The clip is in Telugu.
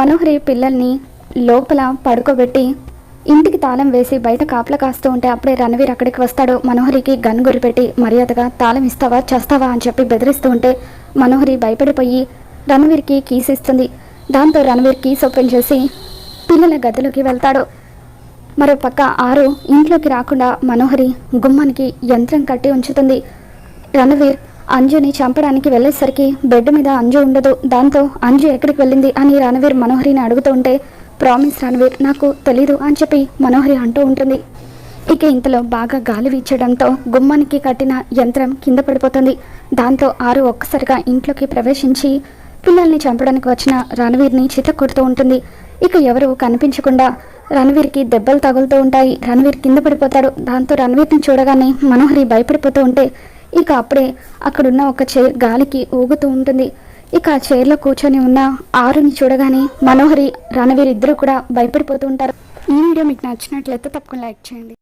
మనోహరి పిల్లల్ని లోపల పడుకోబెట్టి ఇంటికి తాళం వేసి బయట కాపలా కాస్తూ ఉంటే అప్పుడే రణవీర్ అక్కడికి వస్తాడు. మనోహరికి గన్ గురిపెట్టి మర్యాదగా తాళం ఇస్తావా? చేస్తావా? అని చెప్పి బెదిరిస్తూ ఉంటే మనోహరి భయపడిపోయి రణవీర్కి కీస్ ఇస్తుంది దాంతో రణవీర్ కీస్ ఓపెన్ చేసి పిల్లల గదిలోకి వెళ్తాడు. మరో పక్క ఆరు ఇంట్లోకి రాకుండా మనోహరి గుమ్మానికి యంత్రం కట్టి ఉంచుతుంది. రణవీర్ అంజుని చంపడానికి వెళ్ళేసరికి బెడ్ మీద అంజు ఉండదు. దాంతో అంజు ఎక్కడికి వెళ్ళింది అని రణవీర్ మనోహరిని అడుగుతూ ఉంటే ప్రామిస్ రణవీర్ నాకు తెలీదు అని చెప్పి మనోహరి అంటూ ఉంటుంది. ఇక ఇంతలో బాగా గాలి వీచడంతో గుమ్మానికి కట్టిన యంత్రం కింద పడిపోతుంది. దాంతో ఆరు ఒక్కసారిగా ఇంట్లోకి ప్రవేశించి పిల్లల్ని చంపడానికి వచ్చిన రణవీర్ని చితకొడుతూ ఉంటుంది. ఇక ఎవరు కనిపించకుండా రణవీర్కి దెబ్బలు తగులుతూ ఉంటాయి. రణవీర్ కింద పడిపోతాడు. దాంతో రణవీర్ని చూడగానే మనోహరి భయపడిపోతూ ఉంటే ఇక అప్పుడే అక్కడున్న ఒక చైర్ గాలికి ఊగుతూ ఉంటుంది. ఇక ఆ చైర్లో కూర్చొని ఉన్న ఆరుని చూడగానే మనోహరి రణవీర్ ఇద్దరు కూడా భయపడిపోతూ ఉంటారు. ఈ వీడియో మీకు నచ్చినట్లయితే తప్పకుండా లైక్ చేయండి.